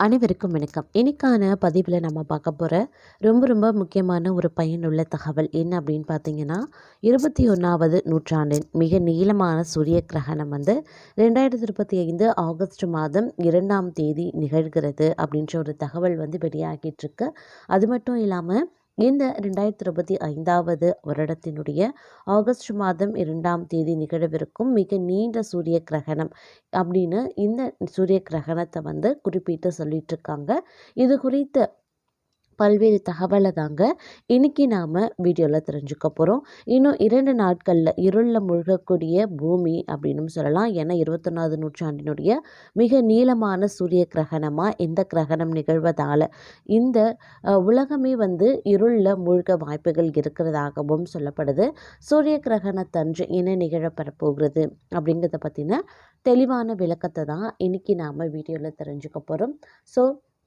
அனைவருக்கும் வணக்கம். இன்னைக்கான பதிவில் நம்ம பார்க்க போகிற ரொம்ப ரொம்ப முக்கியமான ஒரு பயனுள்ள தகவல் என்ன அப்படின்னு பார்த்தீங்கன்னா இருபத்தி ஒன்றாவது நூற்றாண்டின் மிக நீளமான சூரிய கிரகணம் வந்து ரெண்டாயிரத்தி இருபத்தி ஐந்து ஆகஸ்ட் மாதம் இரண்டாம் தேதி நிகழ்கிறது அப்படின்ற ஒரு தகவல் வந்து வெளியாகிட்டு இருக்கு. அது மட்டும் இல்லாமல் இந்த ரெண்டாயிரத்தி இருபத்தி ஐந்தாவது வருடத்தினுடைய ஆகஸ்ட் மாதம் இரண்டாம் தேதி நிகழவிருக்கும் மிக நீண்ட சூரிய கிரகணம் அப்படின்னு இந்த சூரிய கிரகணத்தை வந்து குறிப்பிட்டு சொல்லிட்டு இருக்காங்க. இது குறித்த பல்வேறு தகவலை தாங்க இன்னைக்கு நாம் வீடியோவில் தெரிஞ்சுக்க போகிறோம் இன்னும் இரண்டு நாட்களில் இருளில் மூழ்கக்கூடிய பூமி அப்படின்னு சொல்லலாம். ஏன்னா இருபத்தொன்னாவது நூற்றாண்டினுடைய மிக நீளமான சூரிய கிரகணமாக இந்த கிரகணம் நிகழ்வதால் இந்த உலகமே வந்து இருளில் மூழ்க வாய்ப்புகள் இருக்கிறதாகவும் சொல்லப்படுது. சூரிய கிரகணத்தன்று என்ன நிகழப்பெற போகிறது அப்படிங்கிறத பற்றின தெளிவான விளக்கத்தை தான் இன்னைக்கு நாம் வீடியோவில் தெரிஞ்சுக்க போகிறோம் ஸோ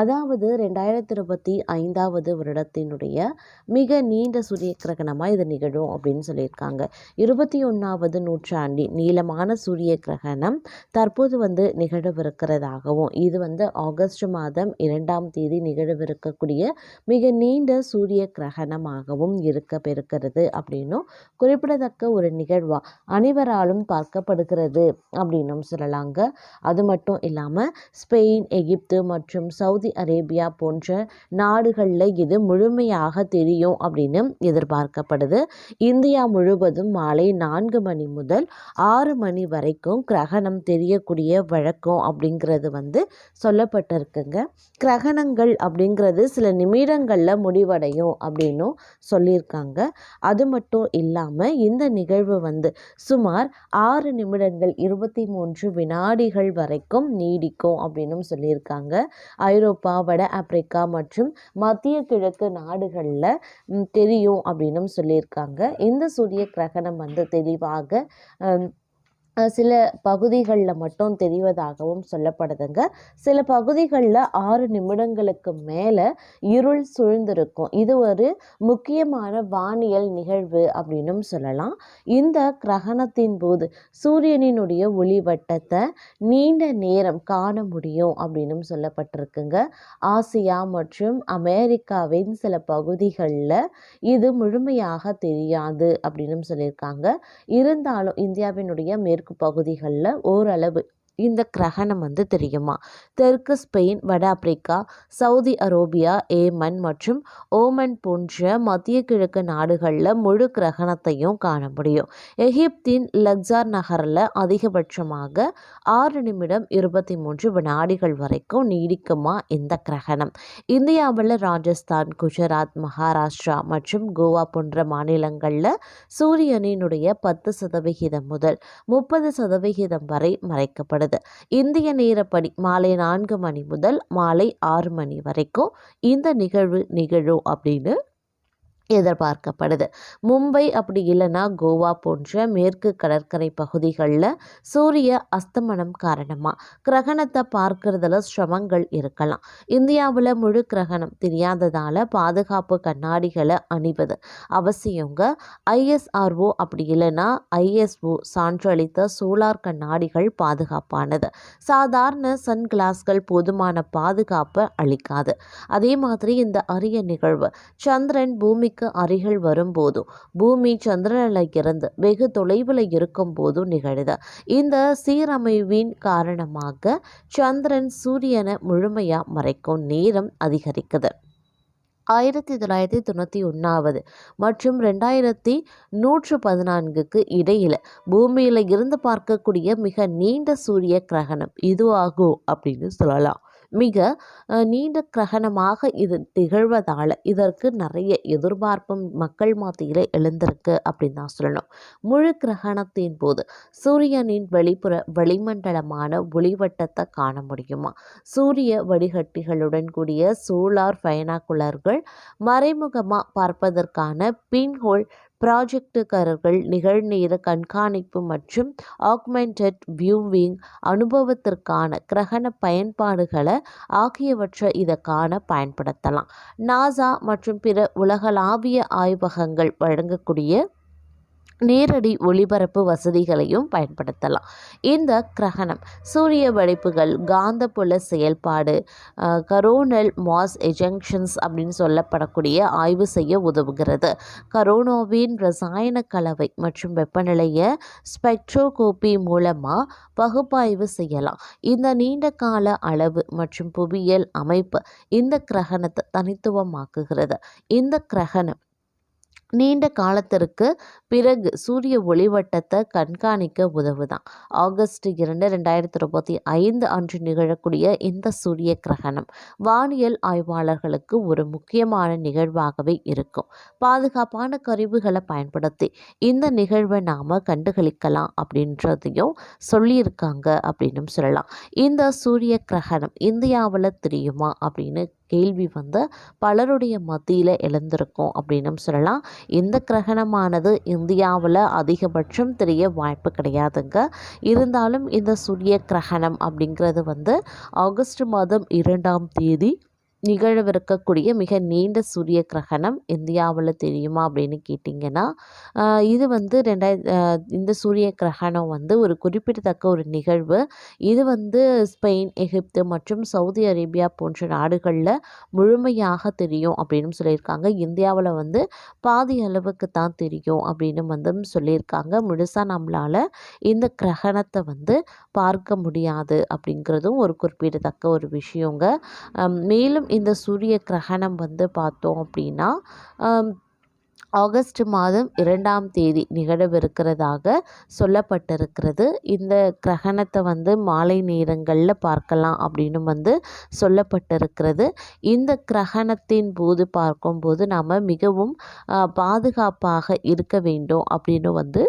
அதாவது ரெண்டாயிரத்தி இருபத்தி ஐந்தாவது வருடத்தினுடைய மிக நீண்ட சூரிய கிரகணமாக இது நிகழும் அப்படின்னு சொல்லியிருக்காங்க. இருபத்தி ஒன்றாவது நூற்றாண்டி நீளமான சூரிய கிரகணம் தற்போது வந்து நிகழவிருக்கிறதாகவும் இது வந்து ஆகஸ்ட் மாதம் இரண்டாம் தேதி நிகழவிருக்கக்கூடிய மிக நீண்ட சூரிய கிரகணமாகவும் இருக்க பெருக்கிறது அப்படின்னும் குறிப்பிடத்தக்க ஒரு நிகழ்வாக அனைவராலும் பார்க்கப்படுகிறது அப்படின்னும் சொல்லலாங்க. அது மட்டும் இல்லாமல் ஸ்பெயின் எகிப்து மற்றும் சவுதி அரேபியா போன்ற நாடுகளில் இது முழுமையாக தெரியும் அப்படின்னு எதிர்பார்க்கப்படுது. இந்தியா முழுவதும் மாலை நான்கு மணி முதல் ஆறு மணி வரைக்கும் கிரகணம் தெரியக்கூடிய வழக்கம் அப்படிங்கிறது வந்து சொல்லப்பட்டிருக்குங்க. கிரகணங்கள் அப்படிங்கிறது சில நிமிடங்களில் முடிவடையும் அப்படின்னும் சொல்லியிருக்காங்க. அது மட்டும் இல்லாமல் இந்த நிகழ்வு வந்து சுமார் ஆறு நிமிடங்கள் இருபத்தி மூன்று வினாடிகள் வரைக்கும் நீடிக்கும் அப்படின்னும் சொல்லியிருக்காங்க. ஐரோப்பா வட ஆப்பிரிக்கா மற்றும் மத்திய கிழக்கு நாடுகளில் தெரியும் அப்படின்னும் சொல்லியிருக்காங்க. இந்த சூரிய கிரகணம் வந்து தெளிவாக சில பகுதிகளில் மட்டும் தெரிவதாகவும் சொல்லப்படுதுங்க. சில பகுதிகளில் ஆறு நிமிடங்களுக்கு மேலே இருள் சூழ்ந்திருக்கும். இது ஒரு முக்கியமான வானியல் நிகழ்வு அப்படின்னும் சொல்லலாம். இந்த கிரகணத்தின் போது சூரியனினுடைய ஒளிவட்டத்தை நீண்ட நேரம் காண முடியும் அப்படின்னும் சொல்லப்பட்டிருக்குங்க. ஆசியா மற்றும் அமெரிக்காவின் சில பகுதிகளில் இது முழுமையாக தெரியாது அப்படின்னும் சொல்லியிருக்காங்க. இருந்தாலும் இந்தியாவினுடைய மேற்கு பகுதிகளில் ஓரளவு இந்த கிரகணம் வந்து தெரியுமா? தெற்கு ஸ்பெயின் வட ஆப்பிரிக்கா சவுதி அரேபியா ஏமன் மற்றும் ஓமன் போன்ற மத்திய கிழக்கு நாடுகளில் முழு கிரகணத்தையும் காண முடியும். எகிப்தின் லக்ஸார் நகரில் அதிகபட்சமாக ஆறு நிமிடம் இருபத்தி மூன்று வினாடிகள் வரைக்கும் நீடிக்குமா இந்த கிரகணம்? இந்தியாவில் ராஜஸ்தான் குஜராத் மகாராஷ்டிரா மற்றும் கோவா போன்ற மாநிலங்களில் சூரியனினுடைய பத்து சதவிகிதம் முதல் முப்பது சதவிகிதம் வரை மறைக்கப்படுது இந்திய நேரப்படி மாலை நான்கு மணி முதல் மாலை ஆறு மணி வரைக்கும் இந்த நிகழ்வு நிகழும் அப்படின்னு எதிர்பார்க்கப்படுது. மும்பை அப்படி இல்லைன்னா கோவா போன்ற மேற்கு கடற்கரை பகுதிகளில் சூரிய அஸ்தமனம் காரணமாக கிரகணத்தை பார்க்கறதுல சிரமங்கள் இருக்கலாம். இந்தியாவில் முழு கிரகணம் தெரியாததால் பாதுகாப்பு கண்ணாடிகளை அணிவது அவசியங்க. ஐஎஸ்ஆர்ஓ அப்படி இல்லைன்னா ஐஎஸ்ஓ சான்றளித்த சோலார் கண்ணாடிகள் பாதுகாப்பானது. சாதாரண சன் கிளாஸ்கள் போதுமான பாதுகாப்பை அளிக்காது. அதே மாதிரி இந்த அரிய நிகழ்வு சந்திரன் பூமிக்கு அருகில் வரும்போதும் பூமி சந்திரனில் இருந்து வெகு தொலைவில் இருக்கும் போதும் நிகழுது. இந்த சீரமைவின் காரணமாக சந்திரன் சூரியனை முழுமையாக மறைக்கும் நேரம் அதிகரிக்குது. ஆயிரத்தி தொள்ளாயிரத்தி தொண்ணூற்றி ஒன்றாவது மற்றும் ரெண்டாயிரத்தி நூற்று பதினான்குக்கு இடையில் பூமியில் இருந்து பார்க்கக்கூடிய மிக நீண்ட சூரிய கிரகணம் இதுவாகும் அப்படின்னு சொல்லலாம். மிக நீண்ட கிரகணமாக இது திகழ்வதால் இதற்கு நிறைய எதிர்பார்ப்பும் மக்கள் மத்தியில் எழுந்திருக்கு அப்படின்னு தான் சொல்லணும். முழு கிரகணத்தின் போது சூரியனின் வெளிப்புற வளிமண்டலமான ஒளிவட்டத்தை காண முடியுமா? சூரிய வடிகட்டிகளுடன் கூடிய சோலார் பைனாகுலர்கள் மறைமுகமாக பார்ப்பதற்கான பின்ஹோல் ப்ராஜெக்டுக்காரர்கள் நிகழ்நேர கண்காணிப்பு மற்றும் ஆக்மெண்டட் வியூவிங் அனுபவத்திற்கான கிரகண பயன்பாடுகளை ஆகியவற்றை இதை காண பயன்படுத்தலாம். நாசா மற்றும் பிற உலகளாவிய ஆய்வகங்கள் வழங்கக்கூடிய நேரடி ஒளிபரப்பு வசதிகளையும் பயன்படுத்தலாம். இந்த கிரகணம் சூரிய வெடிப்புகள் காந்தப்புல செயல்பாடு கரோனல் மாஸ் எஜங்ஷன்ஸ் அப்படின்னு சொல்லப்படக்கூடிய ஆய்வு செய்ய உதவுகிறது. கரோனோவின் ரசாயன கலவை மற்றும் வெப்பநிலையை ஸ்பெக்ட்ரோகோபி மூலமாக பகுப்பாய்வு செய்யலாம். இந்த நீண்ட கால அளவு மற்றும் புவியியல் அமைப்பு இந்த கிரகணத்தை தனித்துவமாக்குகிறது. இந்த கிரகணம் நீண்ட காலத்திற்கு பிறகு சூரிய ஒளிவட்டத்தை கண்காணிக்க உதவுதான். ஆகஸ்ட் இரண்டு ரெண்டாயிரத்தி இருபத்தி ஐந்து அன்று நிகழக்கூடிய இந்த சூரிய கிரகணம் வானியல் ஆய்வாளர்களுக்கு ஒரு முக்கியமான நிகழ்வாகவே இருக்கும். பாதுகாப்பான கருவிகளை பயன்படுத்தி இந்த நிகழ்வை நாம் கண்டுகளிக்கலாம் அப்படின்றதையும் சொல்லியிருக்காங்க அப்படின்னு சொல்லலாம். இந்த சூரிய கிரகணம் இந்தியாவில் தெரியுமா அப்படின்னு கேள்வி வந்து பலருடைய மத்தியில் எழுந்திருக்கும் அப்படின்னு சொல்லலாம். இந்த கிரகணமானது இந்தியாவில் அதிகபட்சம் தெரிய வாய்ப்பு கிடையாதுங்க. இருந்தாலும் இந்த சூரிய கிரகணம் அப்படிங்கிறது வந்து ஆகஸ்ட் மாதம் இரண்டாம் தேதி நிகழவிருக்கக்கூடிய மிக நீண்ட சூரிய கிரகணம் இந்தியாவில் தெரியுமா அப்படின்னு கேட்டிங்கன்னா இது வந்து ரெண்டாயிரத்தி இந்த சூரிய கிரகணம் வந்து ஒரு குறிப்பிடத்தக்க ஒரு நிகழ்வு. இது வந்து ஸ்பெயின் எகிப்து மற்றும் சவுதி அரேபியா போன்ற நாடுகளில் முழுமையாக தெரியும் அப்படின்னு சொல்லியிருக்காங்க. இந்தியாவில் வந்து பாதி அளவுக்கு தான் தெரியும் அப்படின்னு வந்து சொல்லியிருக்காங்க. முழுசாக நம்மளால் இந்த கிரகணத்தை வந்து பார்க்க முடியாது அப்படிங்கிறதும் ஒரு குறிப்பிடத்தக்க ஒரு விஷயங்க. மேலும் இந்த சூரிய கிரகணம் வந்து பார்த்தோம் அப்படின்னா ஆகஸ்ட் மாதம் இரண்டாம் தேதி நிகழவிருக்கிறதாக சொல்லப்பட்டிருக்கிறது. இந்த கிரகணத்தை வந்து மாலை நேரங்களில் பார்க்கலாம் அப்படின்னு வந்து சொல்லப்பட்டிருக்கிறது. இந்த கிரகணத்தின் போது பார்க்கும்போது நாம் மிகவும் பாதுகாப்பாக இருக்க வேண்டும் அப்படின்னு வந்து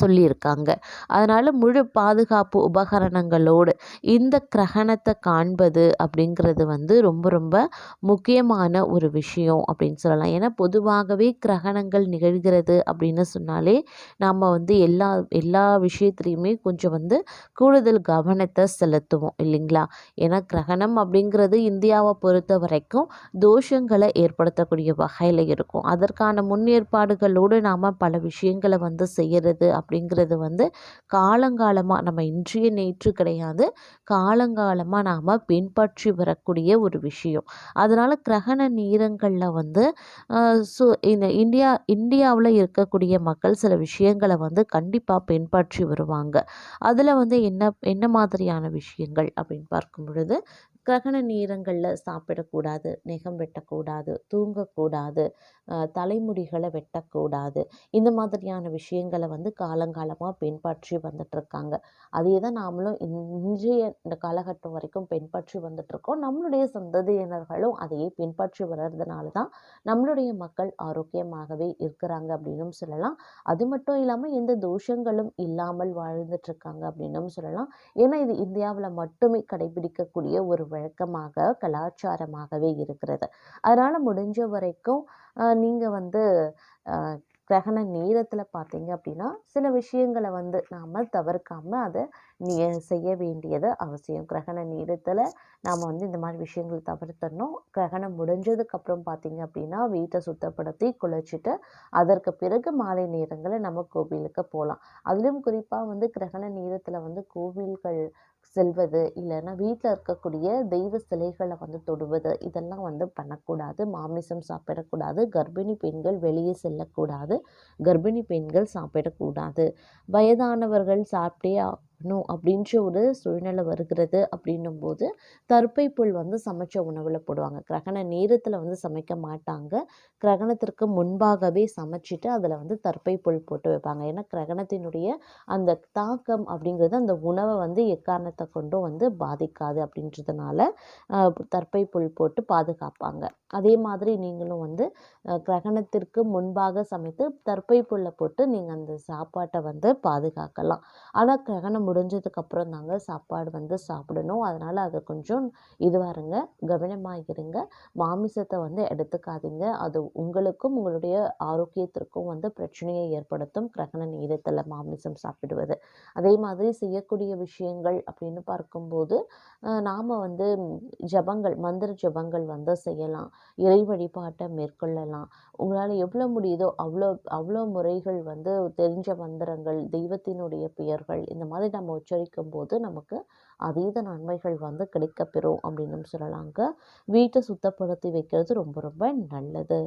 சொல்லியிருக்காங்க. அதனால் முழு பாதுகாப்பு உபகரணங்களோடு இந்த கிரகணத்தை காண்பது அப்படிங்கிறது வந்து ரொம்ப ரொம்ப முக்கியமான ஒரு விஷயம் அப்படின்னு சொல்லலாம். ஏன்னா பொதுவாகவே கிரகணங்கள் நிகழ்கிறது அப்படின்னு சொன்னாலே நாம் வந்து எல்லா எல்லா விஷயத்துலையுமே கொஞ்சம் வந்து கூடுதல் கவனத்தை செலுத்துவோம் இல்லைங்களா? ஏன்னா கிரகணம் அப்படிங்கிறது இந்தியாவை பொறுத்த வரைக்கும் தோஷங்களை ஏற்படுத்தக்கூடிய வகையில் இருக்கும். அதற்கான முன்னேற்பாடுகளோடு நாம் பல விஷயங்களை வந்து செய்கிறது அப்படிங்கிறது வந்து காலங்காலமாக நம்ம இன்றைய நேற்று கிடையாது. காலங்காலமாக நாம் பின்பற்றி வரக்கூடிய ஒரு விஷயம். அதனால் கிரகண நேரங்களில் வந்து ஸோ இந்த இந்தியா இந்தியாவில் இருக்கக்கூடிய மக்கள் சில விஷயங்களை வந்து கண்டிப்பாக பின்பற்றி வருவாங்க. அதில் வந்து என்ன என்ன மாதிரியான விஷயங்கள் அப்படின்னு பார்க்கும் பொழுது கிரகண நேரங்களில் சாப்பிடக்கூடாது நெகம் வெட்டக்கூடாது தூங்கக்கூடாது தலைமுடிகளை வெட்டக்கூடாது. இந்த மாதிரியான விஷயங்களை வந்து காலங்காலமாக பின்பற்றி வந்துட்டுருக்காங்க. அதே தான் நாமளும் இன்றைய இந்த காலகட்டம் வரைக்கும் பின்பற்றி வந்துட்ருக்கோம் நம்மளுடைய சந்ததியினர்களும் அதையே பின்பற்றி வர்றதுனால தான் நம்மளுடைய மக்கள் ஆரோக்கியமாகவே இருக்கிறாங்க அப்படின்னும் சொல்லலாம். அது மட்டும் இல்லாமல் எந்த தோஷங்களும் இல்லாமல் வாழ்ந்துட்டுருக்காங்க அப்படின்னும் சொல்லலாம். ஏன்னா இது இந்தியாவில் மட்டுமே கடைபிடிக்கக்கூடிய ஒரு வழக்கமாக கலாச்சாரமாகவே இருக்கிறது. அதனால் முடிஞ்ச வரைக்கும் நீங்கள் வந்து கிரகண நேரத்தில் பார்த்தீங்க அப்படின்னா சில விஷயங்களை வந்து நாம் தவிர்க்காமல் அதை நீ செய்ய வேண்டியது அவசியம். கிரகண நேரத்தில் நாம் வந்து இந்த மாதிரி விஷயங்கள் தவிர்த்தணும் கிரகணம் முடிஞ்சதுக்கப்புறம் பார்த்திங்க அப்படின்னா வீட்டை சுத்தப்படுத்தி குளிச்சுட்டு அதற்கு பிறகு மாலை நேரங்களில் நம்ம கோவிலுக்கு போகலாம். அதுலேயும் குறிப்பாக வந்து கிரகண நேரத்தில் வந்து கோவில்கள் செல்வது இல்லைன்னா வீட்டில் இருக்கக்கூடிய தெய்வ சிலைகளை வந்து தொடுவது இதெல்லாம் வந்து பண்ணக்கூடாது. மாமிசம் சாப்பிடக்கூடாது. கர்ப்பிணி பெண்கள் வெளியே செல்லக்கூடாது. கர்ப்பிணி பெண்கள் சாப்பிடக்கூடாது. வயதானவர்கள் சாப்பிட்டே சாப்பிடணும் அப்படின்ற ஒரு சூழ்நிலை வருகிறது அப்படின்னும் போது தர்ப்பை புல் வந்து சமைச்ச உணவில் போடுவாங்க. கிரகண நேரத்தில் வந்து சமைக்க மாட்டாங்க. கிரகணத்திற்கு முன்பாகவே சமைச்சிட்டு அதில் வந்து தற்பை புல் போட்டு வைப்பாங்க. ஏன்னா கிரகணத்தினுடைய அந்த தாக்கம் அப்படிங்கிறது அந்த உணவை வந்து எக்காரணத்தை கொண்டும் வந்து பாதிக்காது அப்படின்றதுனால தற்பை புல் போட்டு பாதுகாப்பாங்க. அதே மாதிரி நீங்களும் வந்து கிரகணத்திற்கு முன்பாக சமைத்து தற்பை புல்லை போட்டு நீங்கள் அந்த சாப்பாட்டை வந்து பாதுகாக்கலாம். ஆனால் கிரகணம் முடிஞ்சதுக்கப்புறம் தாங்க சாப்பாடு வந்து சாப்பிடணும். அதனால் அதை கொஞ்சம் இதுவாக இருங்க கவனமாக இருங்க மாமிசத்தை வந்து எடுத்துக்காதீங்க. அது உங்களுக்கும் உங்களுடைய ஆரோக்கியத்திற்கும் வந்து பிரச்சனையை ஏற்படுத்தும். கிரகண நேரத்தில் மாமிசம் சாப்பிடுவது. அதே மாதிரி செய்யக்கூடிய விஷயங்கள் அப்படின்னு பார்க்கும்போது நாம் வந்து ஜபங்கள் மந்திர ஜபங்கள் வந்து செய்யலாம். இறை வழிபாட்டை மேற்கொள்ளலாம். உங்களால் எவ்வளோ முடியுதோ அவ்வளோ அவ்வளோ முறைகள் வந்து தெரிஞ்ச மந்திரங்கள் தெய்வத்தினுடைய பெயர்கள் இந்த மாதிரி நம்ம உச்சரிக்கும் போது நமக்கு அதீத நன்மைகள் வந்து கிடைக்கப்பெறும் அப்படின்னு சொல்லலாங்க. வீட்டை சுத்தப்படுத்தி வைக்கிறது ரொம்ப ரொம்ப நல்லது.